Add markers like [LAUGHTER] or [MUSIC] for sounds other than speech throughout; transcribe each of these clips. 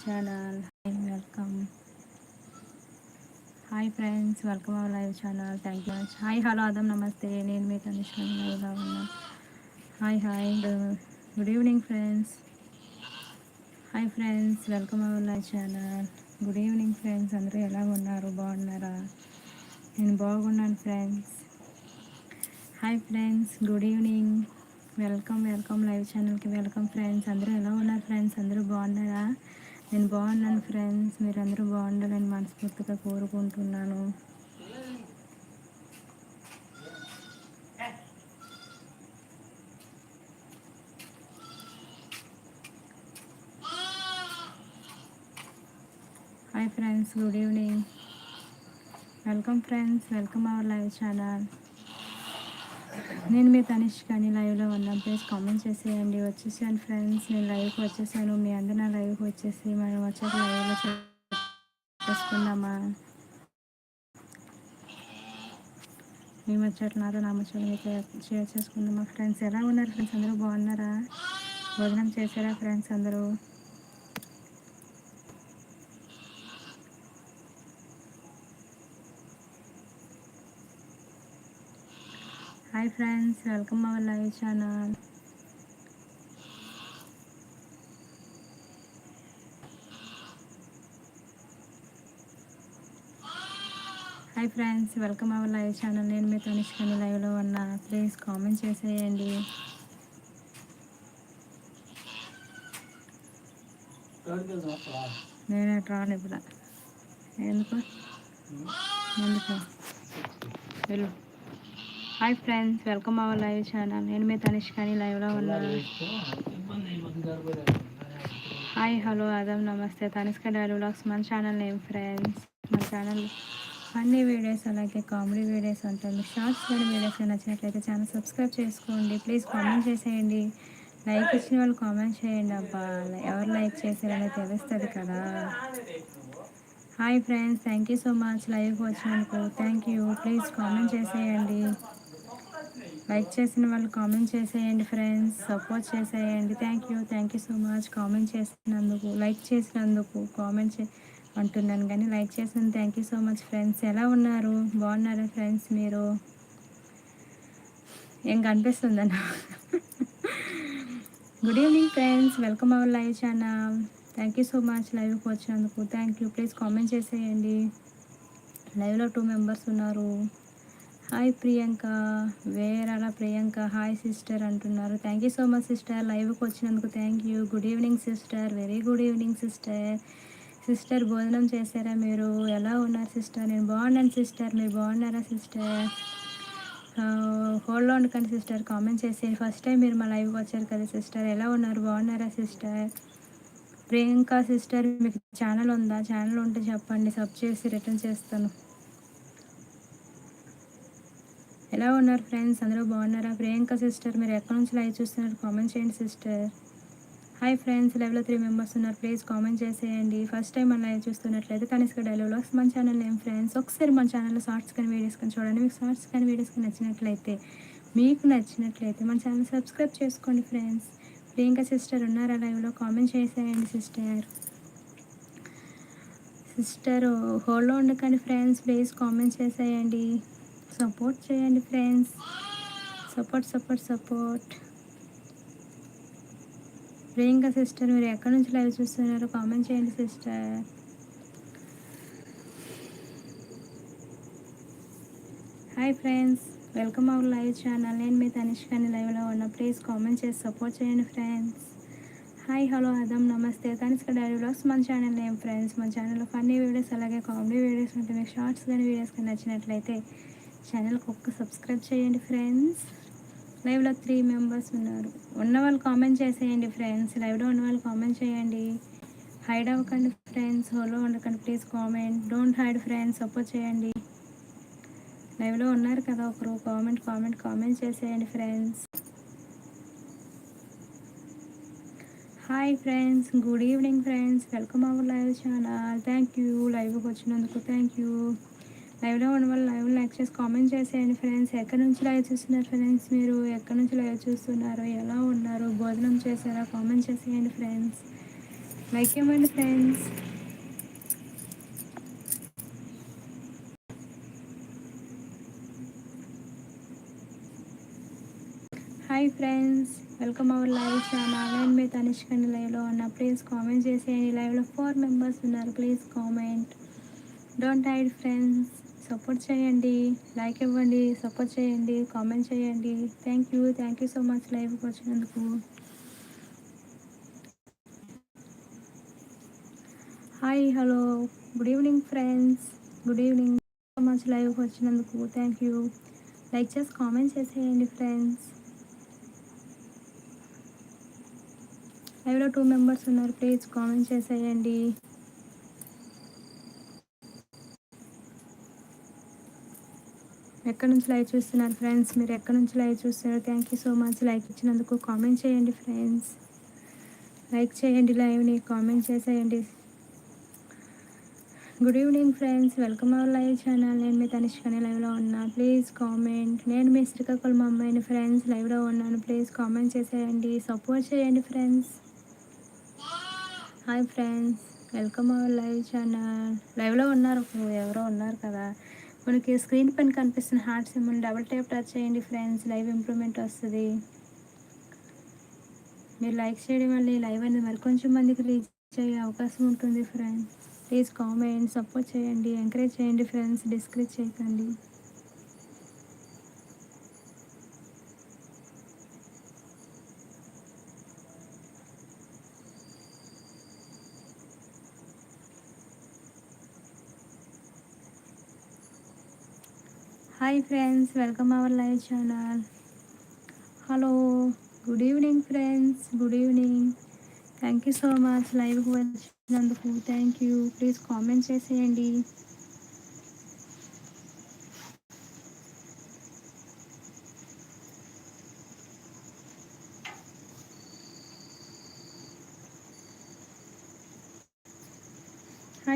Channel welcome. Hi friends welcome our live channel. Thank you much. Hi hello అదం నమస్తే. నేను మీ తనిష్క లైవ్గా ఉన్నా. Hi hi. Good evening friends. Hi friends welcome our live channel. Good evening friends అందరూ ఎలా ఉన్నారు? బాగున్నారా? నేను బాగున్నాను friends. Hi friends good evening. Welcome welcome live ఛానల్కి వెల్కమ్ ఫ్రెండ్స్. అందరూ ఎలా ఉన్నారు ఫ్రెండ్స్? అందరూ బాగున్నారా? నేను బాగున్నాను ఫ్రెండ్స్. మీరు అందరూ బాగుండాలని మనస్ఫూర్తిగా కోరుకుంటున్నాను. Hi friends good evening welcome friends welcome our live channel నేను మీ తనిష్కని లైవ్లో ఉన్న. ప్లీజ్ కామెంట్ చేసేయండి. వచ్చేసాను ఫ్రెండ్స్. నేను లైవ్కి వచ్చేసాను. మీ అందరు నా లైవ్కి వచ్చేసి మనం వచ్చాక లైవ్లో చేసుకుందామా? మీ ముచ్చట్లు నాతో నా ముచ్చట్లు మీతో షేర్ చేసుకుందామా? ఫ్రెండ్స్ ఎలా ఉన్నారు? ఫ్రెండ్స్ అందరూ బాగున్నారా? భోజనం చేశారా? ఫ్రెండ్స్ అందరూ? Hi friends welcome our live channel. Hi friends welcome our live channel. నేను మీ తనిష్కని లైవ్లో ఉన్న. ప్లీజ్ కామెంట్ చేసేయండి. నేను రాను ఇప్పుడు ఎందుకు? ఎందుకు? వెళ్ళు. Hi friends welcome our live channel నేను మీ తనిష్కని లైవ్లో ఉన్నాను. హాయ్ హలో అదం నమస్తే తనిష్క డైలీ వ్లాగ్స్ మన ఛానల్ నేమ్ ఫ్రెండ్స్ మన ఛానల్ అన్ని వీడియోస్ అలాగే కామెడీ వీడియోస్ ఉంటాయి షార్ట్స్ కానీ వీడియోస్ నచ్చినట్లయితే ఛానల్ సబ్స్క్రైబ్ చేసుకోండి. ప్లీజ్ కామెంట్ చేసేయండి. లైక్ ఇచ్చిన వాళ్ళు కామెంట్ చేయండి. అబ్బా ఎవరు లైక్ చేశారని తెలుస్తుంది కదా. Hi friends thank you so much లైవ్కి వచ్చినందుకు థ్యాంక్ యూ ప్లీజ్ కామెంట్ చేసేయండి. లైక్ చేసిన వాళ్ళు కామెంట్ చేసేయండి ఫ్రెండ్స్. సపోర్ట్ చేసేయండి. Thank you thank you so much comment చేసినందుకు లైక్ చేసినందుకు కామెంట్ చే అంటున్నాను కానీ లైక్ చేసిన thank you so much friends. ఎలా ఉన్నారు? బాగున్నారా ఫ్రెండ్స్ మీరు? ఏం కనిపిస్తుందన్నా good evening friends. Welcome our live channel thank you so much లైవ్కి వచ్చినందుకు. థ్యాంక్ యూ ప్లీజ్ కామెంట్ చేసేయండి. లైవ్లో టూ మెంబర్స్ ఉన్నారు. హాయ్ ప్రియాంక వేరలా ప్రియాంక హాయ్ సిస్టర్ అంటున్నారు. Thank you so much sister లైవ్కి వచ్చినందుకు thank you good evening sister very good evening sister sister భోజనం చేశారా మీరు? ఎలా ఉన్నారు సిస్టర్ నేను బాగున్నాను సిస్టర్ మీరు బాగున్నారా సిస్టర్ హోల్డ్ ఉండకండి సిస్టర్ కామెంట్ చేసి ఫస్ట్ టైం మీరు మా లైవ్కి వచ్చారు కదా సిస్టర్ ఎలా ఉన్నారు? బాగున్నారా సిస్టర్ ప్రియాంక సిస్టర్ మీకు ఛానల్ ఉందా? ఛానల్ ఉంటే చెప్పండి. సబ్ చేసి రిటర్న్ చేస్తాను. ఎలా ఉన్నారు ఫ్రెండ్స్ అందరూ బాగున్నారా? ప్రియాంక సిస్టర్ మీరు ఎక్కడి నుంచి లైవ్ చూస్తున్నారు? కామెంట్ చేయండి సిస్టర్ హాయ్ ఫ్రెండ్స్ లైవ్లో త్రీ మెంబర్స్ ఉన్నారు. ప్లీజ్ కామెంట్ చేసేయండి. ఫస్ట్ టైం మన లైవ్ చూస్తున్నట్లయితే తనిష్క డైలాగ్స్ మన ఛానల్ ఏం ఫ్రెండ్స్ ఒకసారి మన ఛానల్లో షార్ట్స్ కానీ వీడియోస్ కానీ చూడండి. మీకు షార్ట్స్ కానీ వీడియోస్ కానీ నచ్చినట్లయితే మీకు నచ్చినట్లయితే మన ఛానల్ సబ్స్క్రైబ్ చేసుకోండి ఫ్రెండ్స్ ప్రియాంక సిస్టర్ ఉన్నారా లైవ్లో కామెంట్ చేసేయండి సిస్టర్ సిస్టర్ హోల్డ్లో ఉండకండి ఫ్రెండ్స్ ప్లీజ్ కామెంట్ చేసేయండి. సపోర్ట్ చేయండి friends. Support support support. Priyanka sister మీరు ఎక్కడి నుంచి లైవ్ చూస్తున్నారో? కామెంట్ చేయండి sister. Hi friends. Welcome our live channel. నేను మీ తనిష్కాని లైవ్లో ఉన్న. ప్లీజ్ కామెంట్ చేసి సపోర్ట్ చేయండి ఫ్రెండ్స్. హాయ్ హలో అదం నమస్తే. తనిష్క డైరీ బ్లాగ్స్ మన ఛానల్ నేమ్ ఫ్రెండ్స్. మన ఛానల్లో ఫన్నీ వీడియోస్ అలాగే కామెడీ వీడియోస్ ఉంటాయి మీకు షార్ట్స్ కానీ వీడియోస్ కానీ నచ్చినట్లయితే ఛానల్కి ఒక్క సబ్స్క్రైబ్ చేయండి ఫ్రెండ్స్. లైవ్లో త్రీ మెంబర్స్ ఉన్నారు. ఉన్న వాళ్ళు కామెంట్ చేసేయండి ఫ్రెండ్స్. లైవ్లో ఉన్న వాళ్ళు కామెంట్ చేయండి. హైడ్ అవ్వకండి ఫ్రెండ్స్. హోలో ఉండకండి please comment. Don't hide friends. Support చేయండి. లైవ్లో ఉన్నారు కదా ఒకరు. కామెంట్ కామెంట్ కామెంట్ చేసేయండి friends. Hi friends good evening friends welcome our live channel thank you లైవ్కి వచ్చినందుకు థ్యాంక్ యూ లైవ్లో ఉన్న వాళ్ళు లైవ్ లైక్ చేసి కామెంట్ చేసేయండి ఫ్రెండ్స్ ఎక్కడి నుంచి లైవ్ చూస్తున్నారు ఫ్రెండ్స్ మీరు? ఎక్కడి నుంచి లైవ్ చూస్తున్నారు? ఎలా ఉన్నారు? భోజనం చేశారా? కామెంట్ చేసేయండి ఫ్రెండ్స్ లైక్ ఇవ్వండి friends hi friends welcome our live channel నేను మీ తనిష్కని లైవ్లో ఉన్న. ప్లీజ్ కామెంట్ చేసేయండి. లైవ్లో ఫోర్ మెంబర్స్ ఉన్నారు. Please comment don't hide friends support చేయండి లైక్ ఇవ్వండి సపోర్ట్ చేయండి కామెంట్ చేయండి. Thank you thank you so much లైవ్కి వచ్చినందుకు. Hi hello good evening friends good evening so much లైవ్కి వచ్చినందుకు థ్యాంక్ యూ లైక్ చేసి కామెంట్ చేసేయండి ఫ్రెండ్స్ లైవ్లో టూ మెంబర్స్ ఉన్నారు. ప్లీజ్ కామెంట్ చేసేయండి. ఎక్కడి నుంచి లైవ్ చూస్తున్నారు ఫ్రెండ్స్? మీరు ఎక్కడి నుంచి లైవ్ చూస్తున్నారు? Thank you so much like ఇచ్చినందుకు కామెంట్ చేయండి ఫ్రెండ్స్. లైక్ చేయండి లైవ్ని కామెంట్ చేసేయండి. Good evening friends welcome our live channel నేను మీ తనిష్కనే లైవ్లో ఉన్నా. ప్లీజ్ కామెంట్ నేను మీ శ్రీకాకుళం అమ్మాయిని ఫ్రెండ్స్ లైవ్లో ఉన్నాను. ప్లీజ్ కామెంట్ చేసేయండి. సపోర్ట్ చేయండి friends hi friends welcome our live channel లైవ్లో ఉన్నారు. ఎవరో ఉన్నారు కదా. మనకి స్క్రీన్ పైన కనిపిస్తున్న heart symbol double type touch చేయండి ఫ్రెండ్స్ లైవ్ ఇంప్రూవ్మెంట్ వస్తుంది. మీరు లైక్ చేయడం వల్ల ఈ లైవ్ అనేది మరి కొంచెం మందికి రీచ్ అయ్యే అవకాశం ఉంటుంది ఫ్రెండ్స్ ప్లీజ్ కామెంట్ సపోర్ట్ చేయండి ఎంకరేజ్ చేయండి ఫ్రెండ్స్ డిస్కరేజ్ చేయకండి. Hi friends welcome our live channel. Hello good evening friends good evening. Thank you so much లైవ్కి వచ్చినందుకు థ్యాంక్ యూ ప్లీజ్ కామెంట్ చేసేయండి.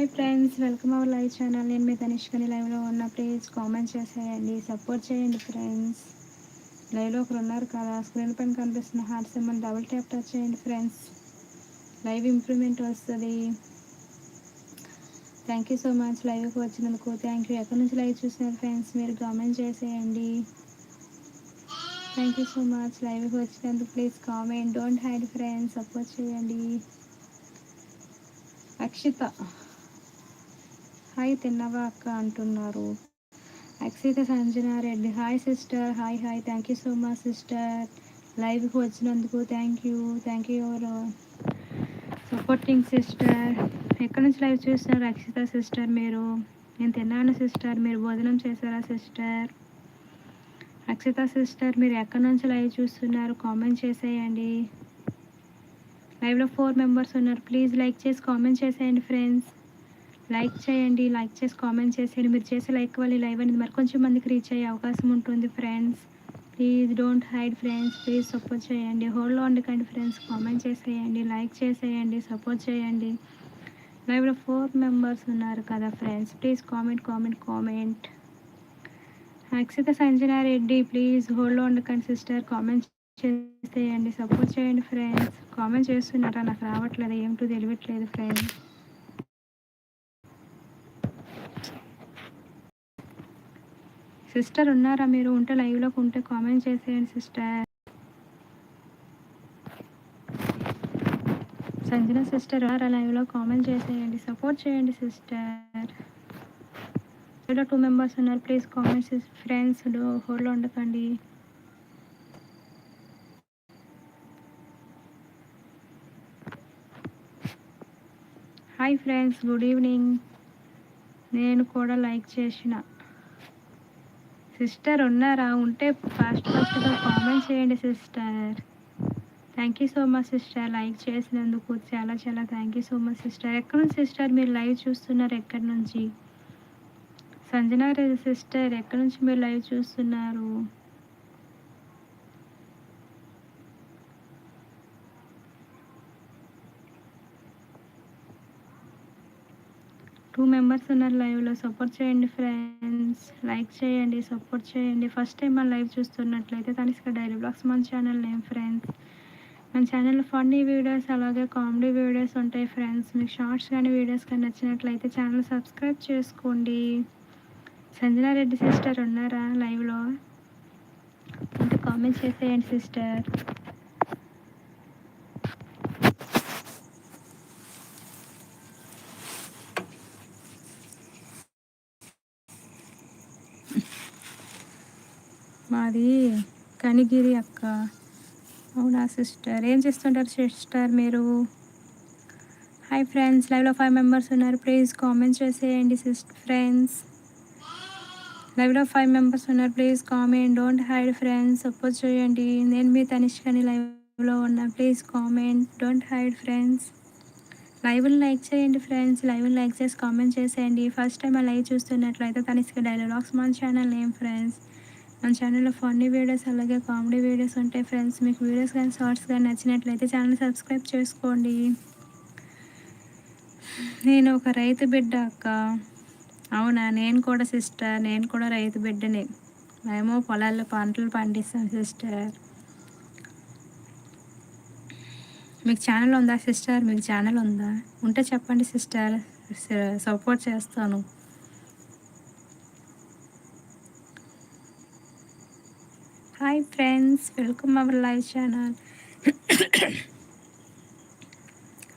Hi friends welcome our live channel. నేను మీ తనిష్కని లైవ్లో ఉన్న ప్లీజ్ కామెంట్ చేసేయండి సపోర్ట్ చేయండి ఫ్రెండ్స్. లైవ్లో ఒకరు ఉన్నారు కదా స్క్రీన్ పైన కనిపిస్తున్న heart symbol double tap touch చేయండి ఫ్రెండ్స్. లైవ్ ఇంప్రూవ్మెంట్ వస్తుంది. థ్యాంక్ యూ సో మచ్ లైవ్కి వచ్చినందుకు థ్యాంక్ యూ ఎక్కడి నుంచి లైవ్ చూసినారు ఫ్రెండ్స్? మీరు కామెంట్ చేసేయండి. థ్యాంక్ యూ సో మచ్ లైవ్కి వచ్చినందుకు please comment don't hide friends support చేయండి. అక్షిత. హాయ్ తిన్నవా అక్క అంటున్నారు. Akshitha Sanjana Reddy hi sister hi hi thank you so much sister. లైవ్కి వచ్చినందుకు thank you thank you your supporting sister ఎక్కడి నుంచి లైవ్ చూస్తున్నారు అక్షిత సిస్టర్ మీరు? నేను తిన్నాను సిస్టర్ మీరు భోజనం చేశారా సిస్టర్ అక్షిత సిస్టర్ మీరు ఎక్కడి నుంచి లైవ్ చూస్తున్నారు? కామెంట్ చేసేయండి. లైవ్లో ఫోర్ మెంబర్స్ ఉన్నారు. ప్లీజ్ లైక్ చేసి కామెంట్ చేసేయండి ఫ్రెండ్స్ లైక్ చేయండి లైక్ చేసి కామెంట్ చేసేయండి. మీరు చేసే లైక్ వల్ల లైవ్ అనేది మరి కొంచెం మందికి రీచ్ అయ్యే అవకాశం ఉంటుంది friends. Please don't hide friends please support చేయండి. హోల్డ్లో ఉండకండి ఫ్రెండ్స్. కామెంట్ చేసేయండి లైక్ చేసేయండి సపోర్ట్ చేయండి. లైవ్లో ఫోర్ మెంబర్స్ ఉన్నారు కదా friends. Please comment comment comment Akshita Sanjana Reddy please హోల్డ్లో ఉండకండి సిస్టర్ కామెంట్ చేసేయండి సపోర్ట్ చేయండి ఫ్రెండ్స్. కామెంట్ చేస్తున్నారా? నాకు రావట్లేదు. ఏమిటో తెలియట్లేదు ఫ్రెండ్స్. సిస్టర్ ఉన్నారా మీరు? ఉంటే లైవ్లోకి ఉంటే కామెంట్ చేసేయండి సిస్టర్. సంజన సిస్టర్ ఉన్నారా లైవ్లో? కామెంట్ చేసేయండి. సపోర్ట్ చేయండి సిస్టర్. లైవ్లో టూ మెంబర్స్ ఉన్నారు. ప్లీజ్ కామెంట్స్ ఫ్రెండ్స్ హోల్లో ఉండకండి. Hi friends good evening. నేను కూడా లైక్ చేసిన. సిస్టర్ ఉన్నారా? ఉంటే ఫాస్ట్ ఫాస్ట్గా కామెంట్ చేయండి sister. Thank you so much sister like చేసినందుకు చాలా చాలా thank you so much sister ఎక్కడి నుంచి సిస్టర్ మీరు లైవ్ చూస్తున్నారు ఎక్కడి నుంచి? సంజనా సిస్టర్ ఎక్కడి నుంచి మీరు లైవ్ చూస్తున్నారు? టూ మెంబర్స్ ఉన్నారు లైవ్లో. సపోర్ట్ చేయండి ఫ్రెండ్స్. లైక్ చేయండి సపోర్ట్ చేయండి. ఫస్ట్ టైం మన లైవ్ చూస్తున్నట్లయితే తనిష్క డైరీ బ్లాగ్స్ మన ఛానల్ నేమ్ ఫ్రెండ్స్. మన ఛానల్లో ఫన్నీ వీడియోస్ అలాగే కామెడీ వీడియోస్ ఉంటాయి ఫ్రెండ్స్. మీకు షార్ట్స్ కానీ వీడియోస్ కానీ నచ్చినట్లయితే ఛానల్ సబ్స్క్రైబ్ చేసుకోండి. సంజనారెడ్డి సిస్టర్ ఉన్నారా లైవ్లో? అంటే కామెంట్ చేసేయండి సిస్టర్. మాది కనిగిరి అక్క. అవునా సిస్టర్? ఏం చేస్తుంటారు సిస్టర్ మీరు? హాయ్ ఫ్రెండ్స్ లైవ్లో ఫైవ్ మెంబర్స్ ఉన్నారు. ప్లీజ్ కామెంట్ చేసేయండి సిస్టర్ ఫ్రెండ్స్ లైవ్లో ఫైవ్ మెంబర్స్ ఉన్నారు. Please comment don't hide friends support చేయండి. నేను మీ తనిష్కని లైవ్లో ఉన్నా. Please comment don't hide friends లైవ్ని like చేయండి ఫ్రెండ్స్ లైవ్ని లైక్ చేసి కామెంట్ చేసేయండి. ఫస్ట్ టైం ఆ లైవ్ చూస్తున్నట్లయితే తనిష్క డైలాగ్స్ మన ఛానల్ నేమ్ ఫ్రెండ్స్ మన ఛానల్లో ఫన్నీ వీడియోస్ అలాగే కామెడీ వీడియోస్ ఉంటాయి ఫ్రెండ్స్ మీకు వీడియోస్ కానీ షార్ట్స్ కానీ నచ్చినట్లయితే ఛానల్ సబ్స్క్రైబ్ చేసుకోండి. నేను ఒక రైతు బిడ్డ అక్క. అవునా? నేను కూడా సిస్టర్ నేను కూడా రైతు బిడ్డనే. మేము పొలాల్లో పంటలు పండిస్తాం సిస్టర్ మీకు ఛానల్ ఉందా సిస్టర్ మీకు ఛానల్ ఉందా? ఉంటే చెప్పండి సిస్టర్ సపోర్ట్ చేస్తాను. Hi friends welcome our live channel.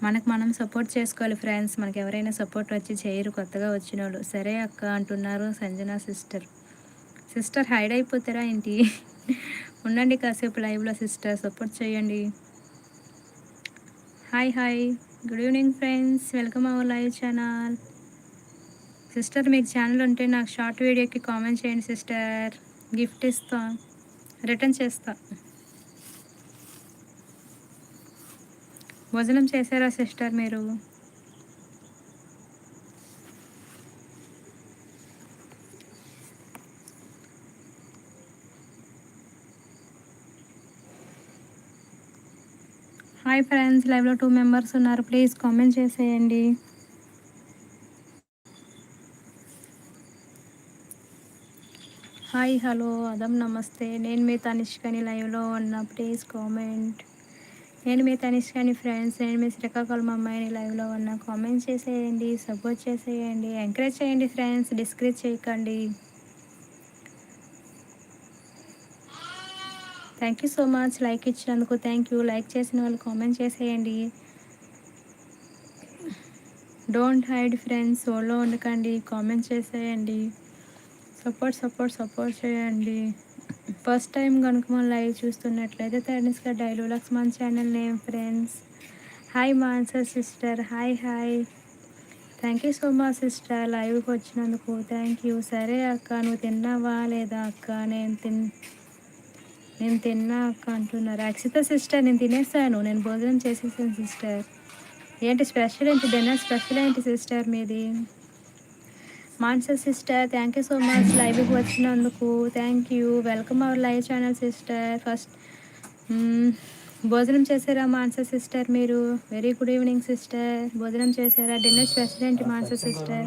మనకు మనం సపోర్ట్ చేసుకోవాలి ఫ్రెండ్స్. మనకి ఎవరైనా సపోర్ట్ వచ్చి చేయరు కొత్తగా వచ్చిన వాళ్ళు. సరే అక్క అంటున్నారు సంజన సిస్టర్. సిస్టర్ హైడ్ అయిపోతారా ఏంటి? ఉండండి కాసేపు లైవ్లో సిస్టర్ సపోర్ట్ చేయండి. Hi hi. Good evening friends welcome our live channel. Sister మీకు ఛానల్ ఉంటే నాకు షార్ట్ వీడియోకి కామెంట్ చేయండి సిస్టర్. గిఫ్ట్ ఇస్తాను రిటర్న్ చేస్తా. భోజనం చేశారా సిస్టర్ మీరు? హాయ్ ఫ్రెండ్స్ లైవ్లో టూ మెంబర్స్ ఉన్నారు. ప్లీజ్ కామెంట్ చేసేయండి. హాయ్ హలో అదం నమస్తే. నేను మీ తనిష్కని లైవ్లో ఉన్న. Please comment. నేను మీ తనిష్కని ఫ్రెండ్స్. నేను మీ శ్రీకాకుళం అమ్మాయిని లైవ్లో ఉన్న. కామెంట్ చేసేయండి సపోర్ట్ చేసేయండి ఎంకరేజ్ చేయండి ఫ్రెండ్స్. డిస్కరేజ్ చేయకండి. Thank you so much like ఇచ్చినందుకు థ్యాంక్ యూ లైక్ చేసిన వాళ్ళు కామెంట్ చేసేయండి. డోంట్ హైడ్ ఫ్రెండ్స్ సోలో ఉండకండి. కామెంట్ చేసేయండి. సపోర్ట్ సపోర్ట్ సపోర్ట్ చేయండి. ఫస్ట్ టైం కనుక మన లైవ్ చూస్తున్నట్లయితే తనిష్క డైలాగ్స్ మన channel name friends hi మాన్సర్ sister hi hi thank you so much sister లైవ్కి వచ్చినందుకు థ్యాంక్ యూ సరే అక్క నువ్వు తిన్నావా లేదా అక్క? నేను తిన్ నేను తిన్నా అక్క అంటున్నారు. అక్షిత సిస్టర్ నేను తినేస్తాను నేను భోజనం చేసేసాను సిస్టర్ ఏంటి స్పెషల్ ఏంటి? డిన్నర్ స్పెషల్ ఏంటి సిస్టర్ మీది? మాన్సర్ sister thank you so much లైవ్కి వచ్చినందుకు thank you welcome our live channel sister first భోజనం చేశారా మాన్సర్ సిస్టర్ మీరు? వెరీ గుడ్ ఈవినింగ్ సిస్టర్ భోజనం చేశారా? డిన్నర్ స్పెషల్ ఏంటి మాన్సర్ సిస్టర్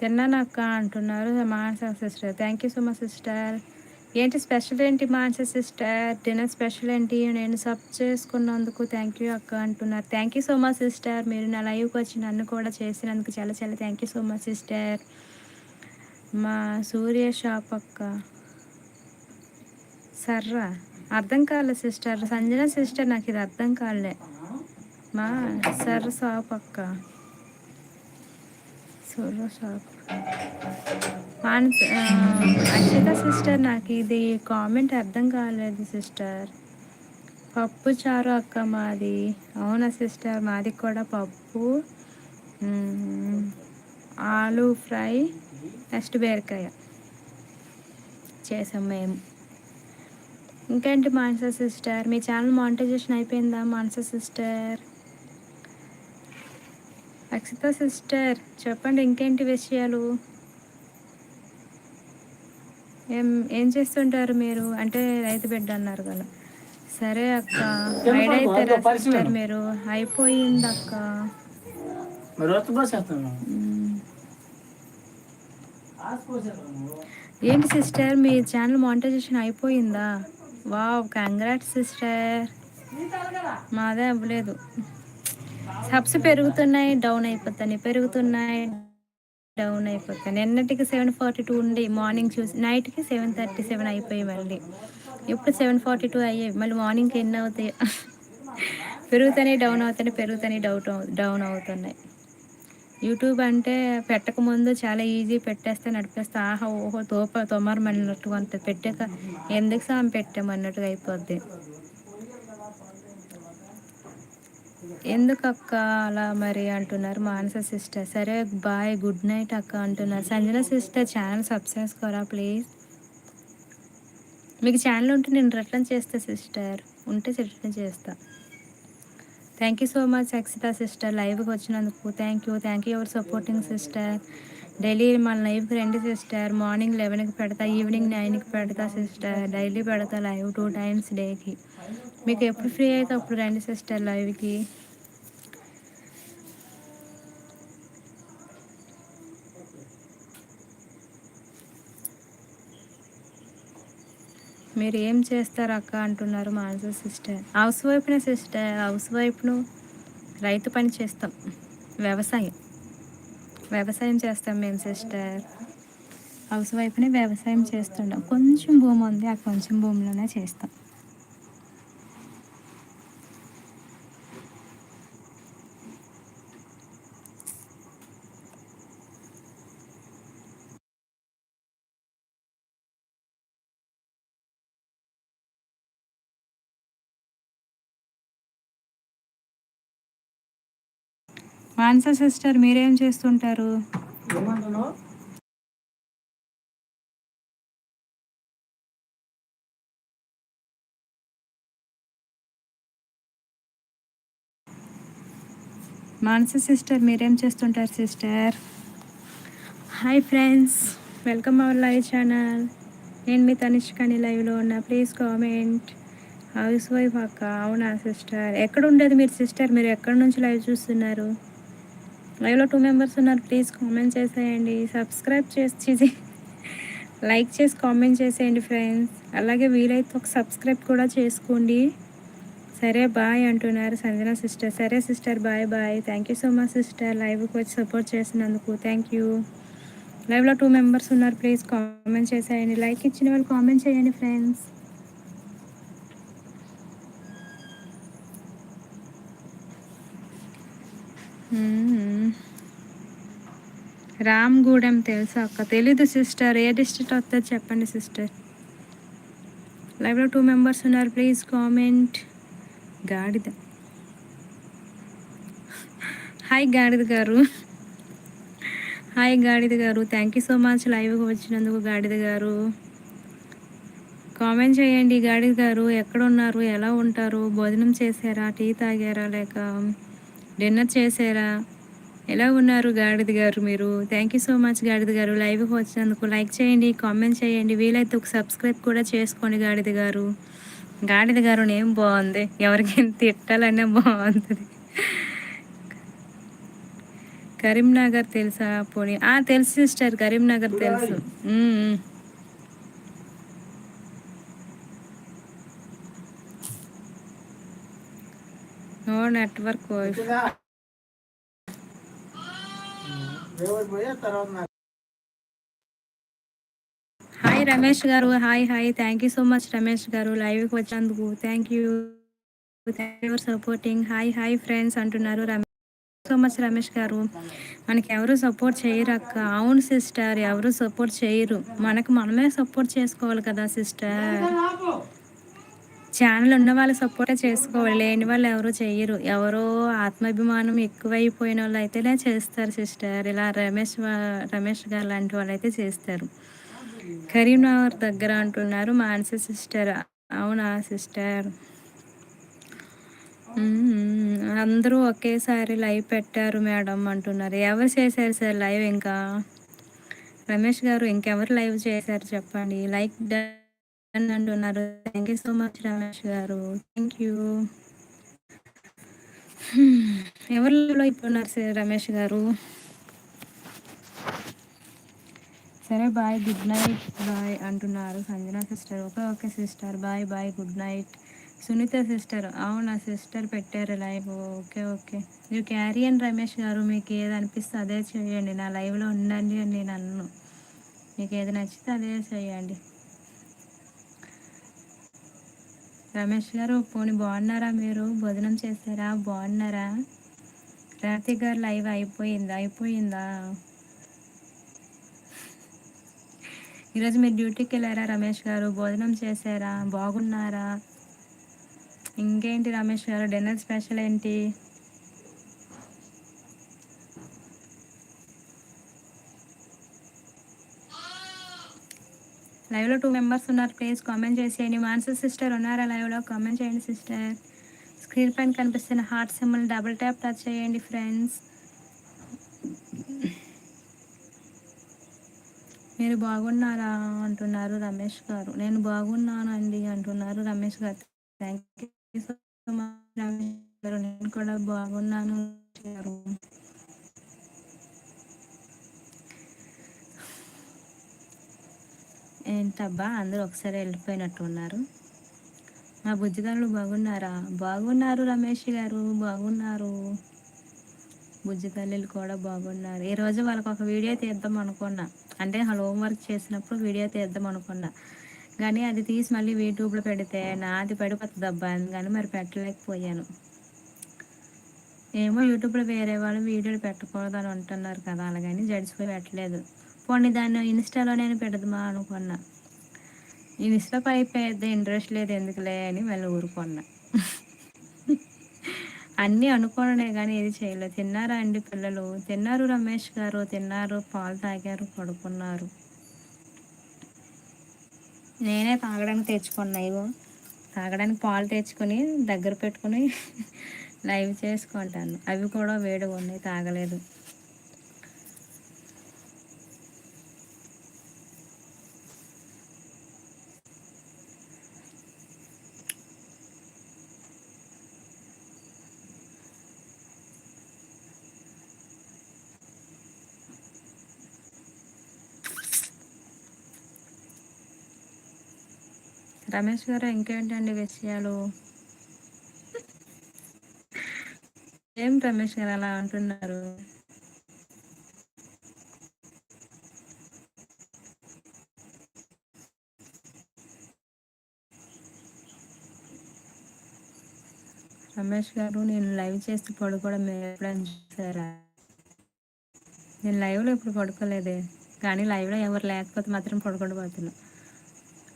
తిన్నానక్క అంటున్నారు మాన్స sister. Thank you so much sister ఏంటి స్పెషల్ ఏంటి మాన్స సిస్టర్? డిన్నర్ స్పెషల్ ఏంటి? నేను సబ్ చేసుకున్నందుకు థ్యాంక్ యూ అక్క అంటున్నారు. Thank you so much sister మీరు నా లైవ్కి వచ్చి నన్ను కూడా చేసినందుకు చాలా చాలా thank you so much sister మా సూర్య షాప్ అక్క. సర్రా అర్థం కాలే సిస్టర్ సంజన సిస్టర్ నాకు ఇది అర్థం కాలే. మా సర్ షాప్ అక్క. సొర్ర షాప్ అక్షిత సిస్టర్ నాకు ఇది కామెంట్ అర్థం కాలేదు సిస్టర్. పప్పు చారు అక్క మాది. అవునా సిస్టర్? మాది కూడా పప్పు. ఆలు ఫ్రై నెక్స్ట్ బీరకాయ. చేసాం మేము. ఇంకేంటి మానస సిస్టర్? మీ ఛానల్ మానిటైజేషన్ అయిపోయిందా మానస సిస్టర్? అక్షిత సిస్టర్ చెప్పండి ఇంకేంటి విషయాలు? ఏం ఏం చేస్తుంటారు మీరు? అంటే రైతు బిడ్డ అన్నారు కదా. సరే అక్క రైడ్ అవుతారా సిస్టర్ మీరు? అయిపోయింది అక్క. ఏంటి సిస్టర్ మీ ఛానల్ మానిటైజేషన్ అయిపోయిందా? Wow congrats sister. మాదే అవ్వలేదు. సబ్స్ పెరుగుతున్నాయి డౌన్ అయిపోతాయి పెరుగుతున్నాయి డౌన్ అయిపోతాయి. నిన్నటికి సెవెన్ ఫార్టీ టూ ఉండి మార్నింగ్ చూసి నైట్కి సెవెన్ థర్టీ సెవెన్ అయిపోయి మళ్ళీ ఇప్పుడు సెవెన్ ఫార్టీ టూ అయ్యాయి. మళ్ళీ మార్నింగ్కి ఎన్ని అవుతాయి? పెరుగుతానే డౌన్ అవుతాయి పెరుగుతానే డౌట్ డౌన్ అవుతున్నాయి. యూట్యూబ్ అంటే పెట్టకముందు చాలా ఈజీ పెట్టేస్తే నడిపేస్తే ఆహా ఓహో తోప తొమ్మరమన్నట్టుగా అంత పెట్టాక ఎందుకు సాం పెట్టామన్నట్టుగా అయిపోద్ది. ఎందుకు అక్క అలా మరి అంటున్నారు మానస సిస్టర్? సరే బాయ్. గుడ్ నైట్ అక్క అంటున్నారు. సంజన సిస్టర్ ఛానల్ సబ్స్క్రైబ్ కోరా ప్లీజ్. మీకు ఛానల్ ఉంటే నేను రిటర్న్ చేస్తా సిస్టర్. ఉంటే రిటర్న్ చేస్తా. Thank you so much Akshita sister లైవ్కి వచ్చినందుకు thank you thank you ever supporting sister daily మన లైవ్కి రండి సిస్టర్ మార్నింగ్ లెవెన్కి పెడతా ఈవినింగ్ నైన్కి పెడతా సిస్టర్ డైలీ పెడతా లైవ్ టూ టైమ్స్ డేకి మీకు ఎప్పుడు ఫ్రీ అయితే అప్పుడు రండి సిస్టర్ లైవ్కి మీరు ఏం చేస్తారు అక్క అంటున్నారు మానస సిస్టర్ హౌస్ వైఫ్నే సిస్టర్ హౌస్ వైఫ్ను రైతు పని చేస్తాం. వ్యవసాయం. వ్యవసాయం చేస్తాం మేము సిస్టర్ హౌస్ వైఫ్ని వ్యవసాయం చేస్తుంటాం. కొంచెం భూమి ఉంది ఆ కొంచెం భూమిలోనే చేస్తాం. మాన్స సిస్టర్ మీరేం చేస్తుంటారు? మానస సిస్టర్ మీరేం చేస్తుంటారు sister? Hi friends welcome our live channel నేను మీ తనిష్కని లైవ్లో ఉన్న ప్లీజ్ కామెంట్ హౌస్ వైఫ్ అక్క అవునా సిస్టర్? ఎక్కడ ఉండేది మీరు సిస్టర్? మీరు ఎక్కడి నుంచి లైవ్ చూస్తున్నారు? లైవ్లో టూ మెంబర్స్ ఉన్నారు ప్లీజ్ కామెంట్ చేసేయండి. సబ్స్క్రైబ్ చేసి లైక్ చేసి కామెంట్ చేసేయండి ఫ్రెండ్స్ అలాగే వీలైతే ఒక సబ్స్క్రైబ్ కూడా చేసుకోండి. సరే బాయ్ అంటున్నారు సంజన సిస్టర్ సరే sister bye bye thank you so much sister లైవ్కి వచ్చి సపోర్ట్ చేసినందుకు థ్యాంక్ యూ లైవ్లో టూ మెంబర్స్ ఉన్నారు ప్లీజ్ కామెంట్ చేసేయండి. లైక్ ఇచ్చిన వాళ్ళు కామెంట్ చేయండి ఫ్రెండ్స్ రామ్గూడెం తెలుసా అక్క? తెలీదు సిస్టర్. ఏ డిస్ట్రిక్ట్ వస్తుంది చెప్పండి సిస్టర్. లైవ్లో టూ మెంబర్స్ ఉన్నారు. ప్లీజ్ కామెంట్ గాడిద. హాయ్ గాడిద గారు. హాయ్ గాడిద గారు. థ్యాంక్ యూ సో మచ్ లైవ్కి వచ్చినందుకు గాడిద గారు. కామెంట్ చేయండి గాడిద గారు. ఎక్కడ ఉన్నారు ఎలా ఉంటారు? భోజనం చేశారా? టీ తాగారా? లేక డిన్నర్ చేశారా? ఎలా ఉన్నారు గాడిద గారు మీరు? థ్యాంక్ యూ సో మచ్ గాడిద గారు. లైవ్కి వచ్చినందుకు లైక్ చేయండి కామెంట్ చేయండి. వీలైతే ఒక సబ్స్క్రైబ్ కూడా చేసుకోండి గాడిద గారు. గాడిద గారు ఏం బాగుంది. ఎవరికైనా తిట్టాలనే బాగుంటుంది. కరీంనగర్ తెలుసా? పోనీ. తెలుసు సిస్టర్. కరీంనగర్ తెలుసు. No network wife hi Ramesh గారు hi hi thank you so much Ramesh గారు లైవ్కి వచ్చినందుకు. Thank you thank you supporting hi hi friends అంటున్నారు రమేష్ సో మచ్ రమేష్ గారు. మనకి ఎవరు సపోర్ట్ చేయరు అక్క. అవును సిస్టర్ ఎవరు సపోర్ట్ చేయరు. మనకు మనమే సపోర్ట్ చేసుకోవాలి కదా సిస్టర్ ఛానల్ ఉన్న వాళ్ళు సపోర్ట్ చేసుకోవాలి. లేని వాళ్ళు ఎవరు చేయరు. ఎవరో ఆత్మాభిమానం ఎక్కువైపోయిన వాళ్ళు అయితేనే చేస్తారు సిస్టర్ ఇలా రమేష్ రమేష్ గారు లాంటి వాళ్ళు అయితే చేస్తారు. కరీంనగర్ దగ్గర అంటున్నారు మానస సిస్టర్ అవునా సిస్టర్ అందరూ ఒకేసారి లైవ్ పెట్టారు మేడం అంటున్నారు. ఎవరు చేశారు సార్ లైవ్ ఇంకా? రమేష్ గారు ఇంకెవరు లైవ్ చేశారు చెప్పండి. లైక్ డన్ అంటున్నారు thank you so much Ramesh గారు. థ్యాంక్ యూ ఎవరిలో ఇప్పుడున్నారు సార్ రమేష్ గారు? సరే బాయ్ గుడ్ నైట్ బాయ్ అంటున్నారు Sanjana sister. Okay okay sister. Bye bye good night Sunita sister అవునా? సిస్టర్ పెట్టారు లైవ్. Okay okay. మీరు క్యారీ అండ్ రమేష్ గారు. మీకు ఏది అనిపిస్తే అదే చేయండి. నా లైవ్లో ఉండండి అని నేను అన్ను. మీకు ఏది నచ్చితే అదే చేయండి. రమేష్ గారు పోనీ బాగున్నారా మీరు? భోజనం చేశారా? బాగున్నారా? రాతి గారు లైవ్ అయిపోయిందా? అయిపోయిందా? ఈరోజు మీరు డ్యూటీకి వెళ్ళారా రమేష్ గారు? భోజనం చేశారా? బాగున్నారా? ఇంకేంటి రమేష్ గారు? డిన్నర్ స్పెషల్ ఏంటి? లైవ్లో టూ మెంబర్స్ ఉన్నారు. ప్లీజ్ కామెంట్ చేసేయండి. మాన్సర్ సిస్టర్ ఉన్నారా లైవ్లో? కామెంట్ చేయండి సిస్టర్. స్క్రీన్ పైన కనిపిస్తున్న heart symbol double tap touch చేయండి ఫ్రెండ్స్. మీరు బాగున్నారా అంటున్నారు రమేష్ గారు. నేను బాగున్నాను అండి అంటున్నారు రమేష్ గారు. Thank you so much Ramesh గారు. నేను కూడా బాగున్నాను ఏంటబ్బా అందరూ ఒకసారి వెళ్ళిపోయినట్టు ఉన్నారు. మా బుజ్జిగారులు బాగున్నారా? బాగున్నారు రమేష్ గారు బాగున్నారు. బుజ్జితల్లిలు కూడా బాగున్నారు. ఈరోజు వాళ్ళకి ఒక వీడియో తీద్దాం అనుకున్నా. అంటే వాళ్ళు హోంవర్క్ చేసినప్పుడు వీడియో తీద్దాం అనుకున్నా. కానీ అది తీసి మళ్ళీ యూట్యూబ్లో పెడితే నాది పడిపోతుంది అబ్బా కానీ మరి పెట్టలేకపోయాను. ఏమో యూట్యూబ్లో వేరే వాళ్ళు వీడియోలు పెట్టకూడదు అని అంటున్నారు కదా. అలాగని జడిసిపోయి పెట్టలేదు. పోనీ దాన్ని ఇన్స్టాలో నేను పెడదామా అనుకున్నా. ఇన్స్టా పై పెద్ద ఇంట్రెస్ట్ లేదు ఎందుకులే అని మళ్ళీ ఊరుకున్నా. అన్నీ అనుకోనే కానీ ఏది చేయలేదు తిన్నారా అండి పిల్లలు? తిన్నారు రమేష్ గారు తిన్నారు పాలు తాగారు పడుకున్నారు. నేనే తాగడానికి తెచ్చుకున్నా ఇగో. తాగడానికి పాలు తెచ్చుకొని దగ్గర పెట్టుకుని [LAUGHS] లైవ్ చేసుకుంటాను. అవి కూడా వేడిగా ఉన్నాయి తాగలేదు. రమేష్ గారు ఇంకేంటండి విషయాలు? ఏం రమేష్ గారు అలా అంటున్నారు? రమేష్ గారు నేను లైవ్ చేసి పడుకోవడం ఎప్పుడైనా చూసారా? నేను లైవ్లో ఇప్పుడు పడుకోలేదే కానీ లైవ్లో ఎవరు లేకపోతే మాత్రం పడుకోబోతున్నాను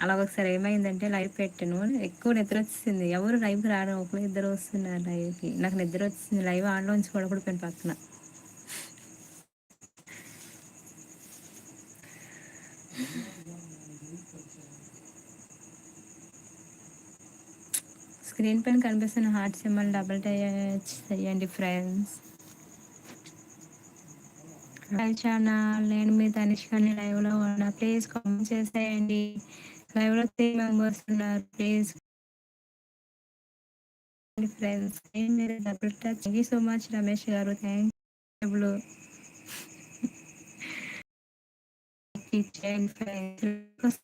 అలా ఒకసారి ఏమైందంటే లైవ్ పెట్టాను. ఎక్కువ నిద్ర వచ్చింది ఎవరు లైవ్ రాను ఒకరు ఇద్దరు వస్తున్నారు లైవ్కి నాకు నిద్ర వచ్చింది లైవ్ ఆన్లో ఉంచి పడుకుంటుపోయిన పక్కన. స్క్రీన్ పైన కనిపిస్తున్న హార్ట్ సింబల్ డబుల్ టచ్ చేయండి ఫ్రెండ్స్ లైవ్ ఛానల్ నేను మీ తనిష్కని లైవ్లో ఉన్నా. ప్లీజ్ కామెంట్ చేసేయండి. లైవ్లో త్రీ మెంబర్స్ ఉన్నారు ప్లీజ్ ఫ్రెండ్స్ మీరు double touch thank you so much Ramesh గారు థ్యాంక్ యూ చేయండి ఫ్రెండ్స్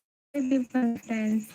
ఫ్రెండ్స్